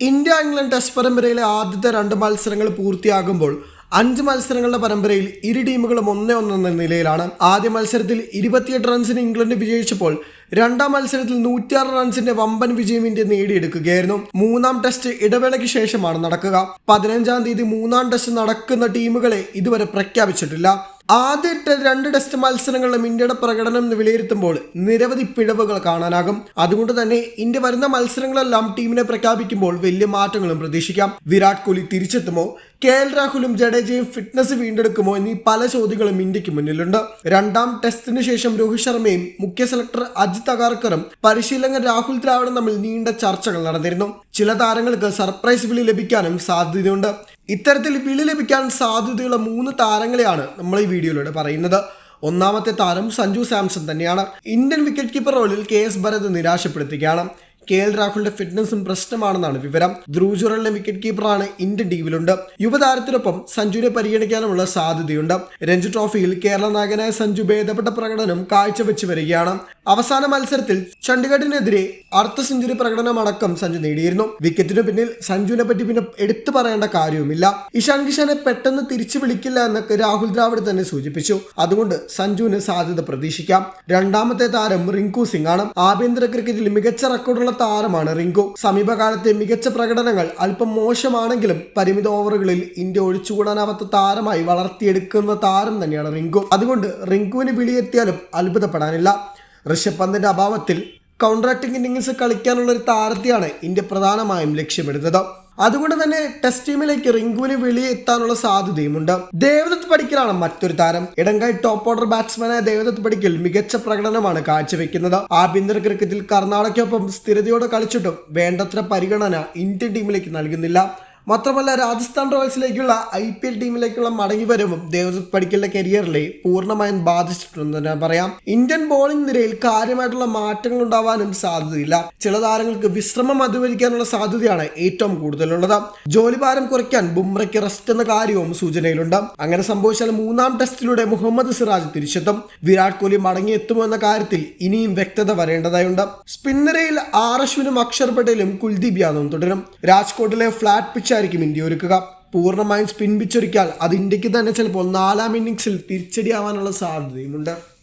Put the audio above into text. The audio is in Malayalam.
ഇന്ത്യ ഇംഗ്ലണ്ട് ടെസ്റ്റ് പരമ്പരയിലെ ആദ്യത്തെ രണ്ട് മത്സരങ്ങൾ പൂർത്തിയാകുമ്പോൾ അഞ്ച് മത്സരങ്ങളുടെ പരമ്പരയിൽ ഇരു ടീമുകളും ഒന്നേ ഒന്നെന്ന നിലയിലാണ്. ആദ്യ മത്സരത്തിൽ ഇരുപത്തിയെട്ട് റൺസിന് ഇംഗ്ലണ്ട് വിജയിച്ചപ്പോൾ രണ്ടാം മത്സരത്തിൽ നൂറ്റിയാറ് റൺസിന്റെ വമ്പൻ വിജയം ഇന്ത്യ നേടിയെടുക്കുകയായിരുന്നു. മൂന്നാം ടെസ്റ്റ് ഇടവേളയ്ക്ക് ശേഷമാണ് നടക്കുക. പതിനഞ്ചാം തീയതി മൂന്നാം ടെസ്റ്റ് നടക്കുന്ന ടീമുകളെ ഇതുവരെ പ്രഖ്യാപിച്ചിട്ടില്ല. ആദ്യ രണ്ട് ടെസ്റ്റ് മത്സരങ്ങളിലും ഇന്ത്യയുടെ പ്രകടനം വിലയിരുത്തുമ്പോൾ നിരവധി പിഴവുകൾ കാണാനാകും. അതുകൊണ്ട് തന്നെ ഇന്ത്യ വരുന്ന മത്സരങ്ങളെല്ലാം ടീമിനെ പ്രഖ്യാപിക്കുമ്പോൾ വലിയ മാറ്റങ്ങളും പ്രതീക്ഷിക്കാം. വിരാട് കോഹ്ലി തിരിച്ചെത്തുമോ? കെ എൽ രാഹുലും ജഡേജയും ഫിറ്റ്നസ് വീണ്ടെടുക്കുമോ എന്നീ പല ചോദ്യങ്ങളും ഇന്ത്യയ്ക്ക് മുന്നിലുണ്ട്. രണ്ടാം ടെസ്റ്റിന് ശേഷം രോഹിത് ശർമ്മയും മുഖ്യ സെലക്ടർ അജിത് അഗാർക്കറും പരിശീലകൻ രാഹുൽ ദ്രാവിഡും തമ്മിൽ നീണ്ട ചർച്ചകൾ നടന്നിരുന്നു. ചില താരങ്ങൾക്ക് സർപ്രൈസ് വിളി ലഭിക്കാനും സാധ്യതയുണ്ട്. ഇത്തരത്തിൽ വിളി ലഭിക്കാൻ സാധ്യതയുള്ള മൂന്ന് താരങ്ങളെയാണ് നമ്മൾ ഈ വീഡിയോയിലൂടെ പറയുന്നത്. ഒന്നാമത്തെ താരം സഞ്ജു സാംസൺ തന്നെയാണ്. ഇന്ത്യൻ വിക്കറ്റ് കീപ്പർ റോളിൽ കെ എസ് ഭരത് നിരാശപ്പെടുത്തുകയാണ്. കെ എൽ രാഹുലിന്റെ ഫിറ്റ്നസും പ്രശ്നമാണെന്നാണ് വിവരം. ധ്രുവ് ജുറലിന്റെ വിക്കറ്റ് കീപ്പറാണ് ഇന്ത്യൻ ടീമിലുണ്ട്. യുവതാരത്തിനൊപ്പം സഞ്ജുവിനെ പരിഗണിക്കാനുമുള്ള സാധ്യതയുണ്ട്. രഞ്ജി ട്രോഫിയിൽ കേരള നായകനായ സഞ്ജു ഭേദപ്പെട്ട പ്രകടനം കാഴ്ചവെച്ച് വരികയാണ്. അവസാന മത്സരത്തിൽ ചണ്ഡീഗഡിനെതിരെ അർദ്ധ സെഞ്ചുറി പ്രകടനമടക്കം സഞ്ജു നേടിയിരുന്നു. വിക്കറ്റിനു പിന്നിൽ സഞ്ജുവിനെ പറ്റി പിന്നെ എടുത്തു പറയേണ്ട കാര്യവുമില്ല. ഇഷാൻ കിഷാനെ പെട്ടെന്ന് തിരിച്ചു വിളിക്കില്ല എന്നൊക്കെ രാഹുൽ ദ്രാവിഡ് തന്നെ സൂചിപ്പിച്ചു. അതുകൊണ്ട് സഞ്ജുവിന് സാധ്യത പ്രതീക്ഷിക്കാം. രണ്ടാമത്തെ താരം റിങ്കു സിംഗ് ആണ് ആഭ്യന്തര ക്രിക്കറ്റിൽ മികച്ച റെക്കോർഡുള്ള താരമാണ് റിങ്കു. സമീപകാലത്തെ മികച്ച പ്രകടനങ്ങൾ അല്പം മോശമാണെങ്കിലും പരിമിത ഓവറുകളിൽ ഇന്ത്യ ഒഴിച്ചുകൂടാനാവാത്ത താരമായി വളർത്തിയെടുക്കുന്ന താരം തന്നെയാണ് റിങ്കു. അതുകൊണ്ട് റിങ്കുവിന് വിളിയെത്തിയാലും അത്ഭുതപ്പെടാനില്ല. ഋഷഭ് അഭാവത്തിൽ കൗണ്ടർ ഇന്നിങ്സ് കളിക്കാനുള്ള ഒരു താരത്തെയാണ് ഇന്ത്യ പ്രധാനമായും ലക്ഷ്യമിടുന്നത്. അതുകൊണ്ട് തന്നെ ടെസ്റ്റ് ടീമിലേക്ക് റിങ്കുവിന് വെളിയെത്താനുള്ള സാധ്യതയുമുണ്ട്. ദേവദത്ത് പടിക്കലാണ് മറ്റൊരു താരം. ഇടങ്കൈ ടോപ്പ് ഓർഡർ ബാറ്റ്സ്മാനായ ദേവദത്ത് പടിക്കൽ മികച്ച പ്രകടനമാണ് കാഴ്ചവെക്കുന്നത്. ആഭ്യന്തര ക്രിക്കറ്റിൽ കർണാടകയ്ക്കൊപ്പം സ്ഥിരതയോടെ കളിച്ചിട്ടും വേണ്ടത്ര പരിഗണന ഇന്ത്യൻ ടീമിലേക്ക് നൽകുന്നില്ല. മാത്രമല്ല രാജസ്ഥാൻ റോയൽസിലേക്കുള്ള ഐ പി എൽ ടീമിലേക്കുള്ള മടങ്ങിവരവും ദേവദത്ത് പടിക്കലിന്റെ കരിയറിലെ പൂർണമായും ബാധിച്ചിട്ടുണ്ടെന്ന് തന്നെ പറയാം. ഇന്ത്യൻ ബോളിംഗ് നിരയിൽ കാര്യമായിട്ടുള്ള മാറ്റങ്ങൾ ഉണ്ടാവാനും സാധ്യതയില്ല. ചില താരങ്ങൾക്ക് വിശ്രമം അനുവദിക്കാനുള്ള സാധ്യതയാണ് ഏറ്റവും കൂടുതലുള്ളത്. ജോലിഭാരം കുറയ്ക്കാൻ ബുംറയ്ക്ക് റെസ്റ്റ് എന്ന കാര്യവും സൂചനയിലുണ്ട്. അങ്ങനെ സംഭവിച്ചാൽ മൂന്നാം ടെസ്റ്റിലൂടെ മുഹമ്മദ് സിറാജ് തിരിച്ചെത്തും. വിരാട് കോഹ്ലി മടങ്ങിയെത്തുമോ എന്ന കാര്യത്തിൽ ഇനിയും വ്യക്തത വരേണ്ടതായുണ്ട്. സ്പിന്നറയിൽ ആർ അശ്വിനും അക്ഷർ പട്ടേലും കുൽദീപ് യാദവും തുടരും. രാജ്കോട്ടിലെ ഫ്ലാറ്റ് പിച്ചായിരിക്കും ഇന്ത്യ ഒരുക്കുക. പൂർണമായും സ്പിൻ പിച്ചൊരുക്കിയാൽ അത് ഇന്ത്യയ്ക്ക് തന്നെ ചിലപ്പോൾ നാലാം ഇന്നിങ്സിൽ തിരിച്ചടിയാവാനുള്ള സാധ്യതയുമുണ്ട്.